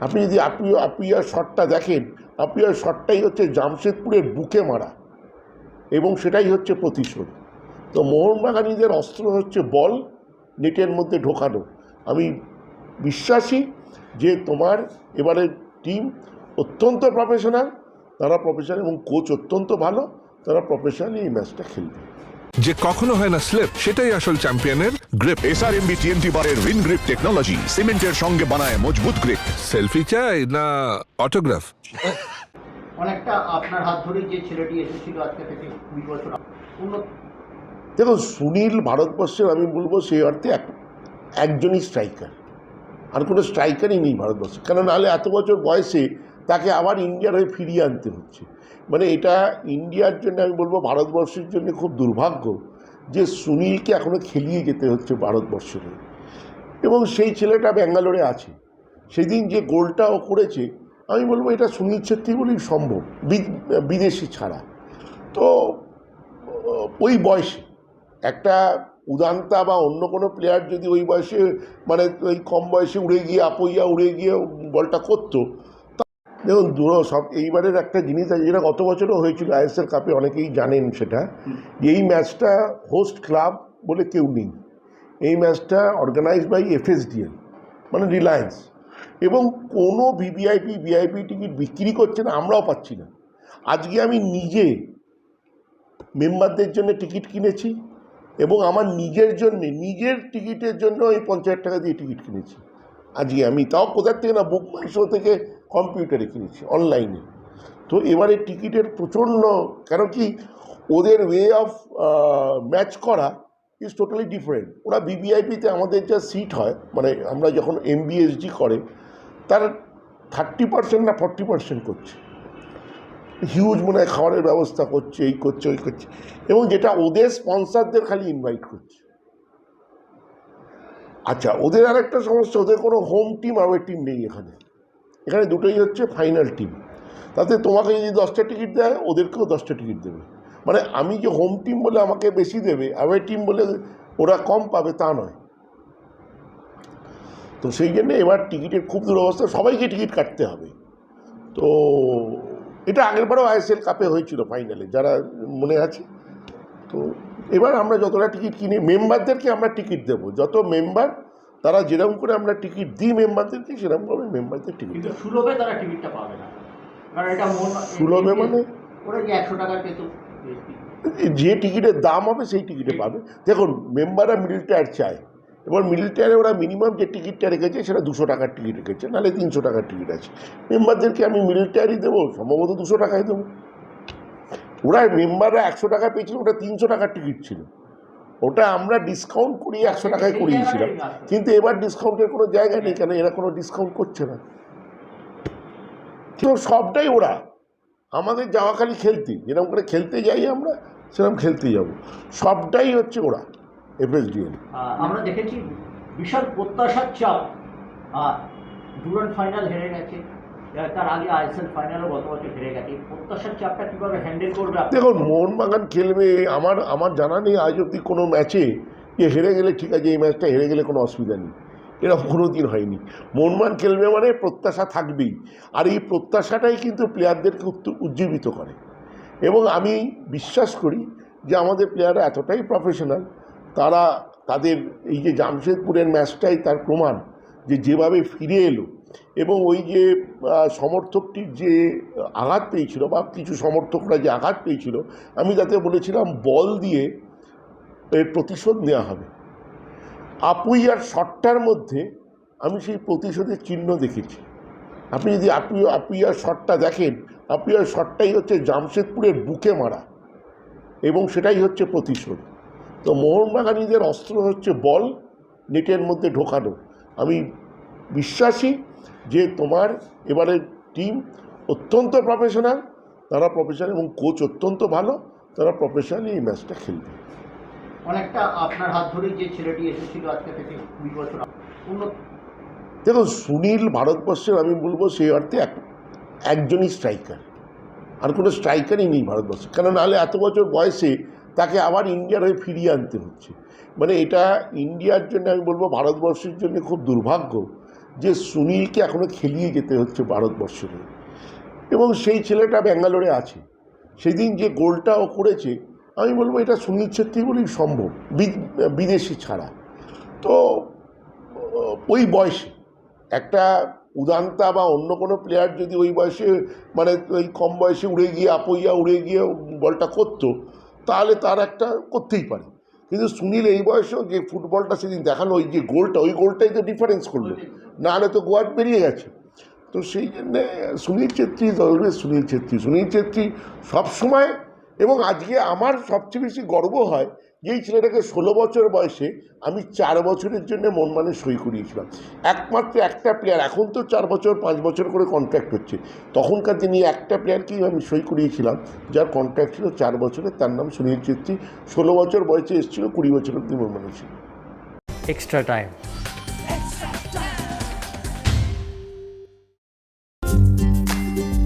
আপনি যদি আপনি আপিয়ার শটটা দেখেন আপিয়ার শটটাই হচ্ছে জামশেদপুরের বুকে মারা। এবং সেটাই হচ্ছে প্রতিশোধ। তো মোহনবাগানীদের অস্ত্র হচ্ছে বল, নেটের মধ্যে ঢোকানো। আমি বিশ্বাসী যে তোমার এবারের টিম অত্যন্ত প্রফেশনাল তারা প্রফেশনাল এবং কোচ অত্যন্ত ভালো, তারা প্রফেশনালি এই ম্যাচটা খেলবে। যে কখনো হয় না স্লিপ সেটাই আসল চ্যাম্পিয়নের গ্রিপ এসআরএমবি টিএমটি বারের উইন গ্রিপ টেকনোলজি সিমেন্টের সঙ্গে বানায় মজবুত গ্রিপ সেলফি চাই না অটোগ্রাফ অনেকটা আপনার হাত ধরেই যে ছেলেটি এসেছিল আজকে থেকে কুড়ি বছর। দেখুন সুনীল ভারতবর্ষের আমি বলব সেই অর্থে এক একজনই স্ট্রাইকার আর কোনো স্ট্রাইকারই নেই ভারতবর্ষে। কেন নাহলে এত বছর বয়সে তাকে আবার ইন্ডিয়ার হয়ে ফিরিয়ে আনতে হচ্ছে। মানে এটা ইন্ডিয়ার জন্য আমি বলব ভারতবর্ষের জন্য খুব দুর্ভাগ্য যে সুনীলকে এখনও খেলিয়ে যেতে হচ্ছে ভারতবর্ষের এবং সেই ছেলেটা ব্যাঙ্গালোরে আছে। সেদিন যে গোলটা ও করেছে, আমি বলব এটা সুনীল ছেত্রী বলেই সম্ভব বিদেশি ছাড়া। তো, ওই বয়সে একটা উদান্তা বা অন্য কোনো প্লেয়ার যদি ওই বয়সে মানে ওই কম বয়সে উড়ে গিয়ে, আপইয়া উড়ে গিয়ে বলটা করতো দেখুন, দূর সব, এইবারের একটা জিনিস আছে যেটা গত বছরও হয়েছিল, আইএসএল কাপে অনেকেই জানেন সেটা, যে এই ম্যাচটা হোস্ট ক্লাব বলে কেউ নেই। এই ম্যাচটা অর্গানাইজ বাই এফএসডিএল মানে রিলায়েন্স এবং কোনো ভিভিআইপি ভিআইপি টিকিট বিক্রি করছে না, আমরাও পাচ্ছি না। আজকে আমি নিজে মেম্বারদের জন্য টিকিট কিনেছি এবং আমার নিজের জন্য, নিজের টিকিটের জন্য এই পঞ্চাশ টাকা দিয়ে টিকিট কিনেছি। আজকে আমি, তাও কোথার থেকে না বুক মাই শো থেকে কম্পিউটারে কিনেছি অনলাইনে তো এবারে টিকিটের প্রচণ্ড, কেন কি ওদের ওয়ে অফ ম্যাচ করা ইজ টোটালি ডিফারেন্ট ওরা বিবিআইপিতে আমাদের যা সিট হয় মানে আমরা যখন এমবিএসডি করে, তার থার্টি পার্সেন্ট না ফর্টি পার্সেন্ট করছে। হিউজ মনে হয় খাবারের ব্যবস্থা করছে, এই করছে, ওই করছে। এবং যেটা ওদের স্পন্সারদের খালি ইনভাইট করছে। আচ্ছা ওদের আর একটা সমস্যা, ওদের কোনো হোম টিম আর টিম নেই এখানে। এখানে দুটোই হচ্ছে ফাইনাল টিম তাতে তোমাকে যদি দশটা টিকিট দেয়, ওদেরকেও দশটা টিকিট দেবে। মানে আমি যে হোম টিম বলে আমাকে বেশি দেবে অ্যাওয়ে টিম বলে ওরা কম পাবে, তা নয়। তো সেই জন্য এবার টিকিটের খুব দুরবস্থা, সবাইকে টিকিট কাটতে হবে। তো এটা আগেরবারও আইএসএল কাপে হয়েছিল ফাইনালে যারা মনে আছে। তো এবার আমরা যতটা টিকিট কিনি মেম্বারদেরকে আমরা টিকিট দেবো। যত মেম্বার তারা যেরকম করে আমরা টিকিট দিই মেম্বারদেরকে সেরকমভাবে মেম্বারদের টিকিট কিন্তু সুলভে তারা টিকিটটা পাবে না। কারণ এটা সুলভে মানে? ওরা যে একশো টাকার পেত যে টিকিটের দাম হবে সেই টিকিটে পাবে। দেখুন মেম্বাররা মিডিল টায়ার চায়। এবার মিডিল টায়ারে ওরা মিনিমাম যে টিকিটটা রেখেছে সেটা দুশো টাকার টিকিট রেখেছে নাহলে তিনশো টাকার টিকিট আছে। মেম্বারদেরকে আমি মিডিল টায়ারই দেবো সম্ভবত দুশো টাকায় দেবো। ওরা মেম্বাররা একশো টাকা পেয়েছিল ওটা তিনশো টাকার টিকিট ছিল। ওটা আমরা ডিসকাউন্ট করিয়ে একশো টাকায় করিয়েছিলাম। কিন্তু এবার ডিসকাউন্টের কোনো জায়গা নেই কেন এরা কোনো ডিসকাউন্ট করছে না? তো সবটাই ওরা। আমাদের যাওয়া খালি খেলতে যেরকম করে খেলতে যাই আমরা সেরকম খেলতে যাব। সবটাই হচ্ছে ওরা এফএসডিএল আমরা দেখেছি বিশাল প্রত্যাশার চাপ ডুরান্ড ফাইনাল হেরে গেছে। তার আগে আইএসএল ফাইনালও গত বছর হেরে গেছে। প্রত্যাশার চাপটা কীভাবে হ্যান্ডেল করবে দেখুন, মোহনবাগান খেলবে, আমার আমার জানা নেই আজ অব্দি কোনো ম্যাচে যে হেরে গেলে ঠিক আছে, এই ম্যাচটা হেরে গেলে কোনো অসুবিধা নেই। এরকম কোনো দিন হয়নি। মোহনবাগান খেলবে মানে প্রত্যাশা থাকবেই। আর এই প্রত্যাশাটাই কিন্তু প্লেয়ারদেরকে উজ্জীবিত করে। এবং আমি বিশ্বাস করি যে আমাদের প্লেয়াররা এতটাই প্রফেশনাল তারা তাদের এই যে জামশেদপুরের ম্যাচটাই তার প্রমাণ যে যেভাবে ফিরে এলো এবং ওই যে সমর্থকটির যে আঘাত পেয়েছিল বা কিছু সমর্থকরা যে আঘাত পেয়েছিল, আমি তাতে বলেছিলাম, বল দিয়ে এর প্রতিশোধ নেওয়া হবে। আপুই আর শটটার মধ্যে, আমি সেই প্রতিশোধের চিহ্ন দেখেছি। আপনি যদি আপু আপুইয়ার শটটা দেখেন আপুইয়ার শটটাই হচ্ছে জামশেদপুরের বুকে মারা এবং সেটাই হচ্ছে প্রতিশোধ। তো মোহনবাগানীদের অস্ত্র হচ্ছে বল, নেটের মধ্যে ঢোকানো। আমি বিশ্বাসী যে তোমার এবারের টিম অত্যন্ত প্রফেশনাল তারা প্রফেশনাল এবং কোচ অত্যন্ত ভালো তারা প্রফেশনালি এই ম্যাচটা খেলবে। অনেকটা আপনার হাত ধরেই যে ছেলেটি এসেছিল আজকে থেকে কুড়ি বছর দেখুন সুনীল ভারতবর্ষের আমি বলব সেই অর্থে এক একজনই স্ট্রাইকার আর কোনো স্ট্রাইকারই নেই ভারতবর্ষে। কেন নাহলে এত বছর বয়সে তাকে আবার ইন্ডিয়ার হয়ে ফিরিয়ে আনতে হচ্ছে। মানে এটা ইন্ডিয়ার জন্য আমি বলব ভারতবর্ষের জন্য খুব দুর্ভাগ্য। যে সুনীলকে এখনও খেলিয়ে যেতে হচ্ছে ভারতবর্ষে এবং সেই ছেলেটা ব্যাঙ্গালোরে আছে। সেদিন যে গোলটা ও করেছে, আমি বলব এটা সুনীল ছেত্রী বলেই সম্ভব বিদেশি ছাড়া। তো, ওই বয়সে একটা উদান্তা বা অন্য কোনো প্লেয়ার যদি ওই বয়সে মানে ওই কম বয়সে উড়ে গিয়ে, আপইয়া উড়ে গিয়ে বলটা করতো, তাহলে তার একটা করতেই পারে। কিন্তু সুনীল এই বয়সেও যে ফুটবলটা সেদিন দেখাল ওই যে গোলটা ওই গোলটাই তো ডিফারেন্স করল। নাহলে তো গোয়ার বেরিয়ে গেছে। তো সেই জন্যে সুনীল ছেত্রী অলওয়েজ সুনীল ছেত্রী। সুনীল ছেত্রী সবসময় এবং আজকে আমার সবচেয়ে বেশি গর্ব হয় যে এই ছেলেটাকে ষোলো বছর বয়সে আমি চার বছরের জন্য মন মানে সই করিয়েছিলাম। একমাত্র একটা প্লেয়ার এখন তো চার বছর, পাঁচ বছর করে কন্ট্রাক্ট হচ্ছে। তখনকার দিনে একটা প্লেয়ারকেই আমি সই করিয়েছিলাম, যার কন্ট্রাক্ট ছিল চার বছরের, তার নাম সুনীল ছেত্রী ষোলো বছর বয়সে এসেছিল, কুড়ি বছর অব্দি মন মানে ছিল এক্সট্রা time.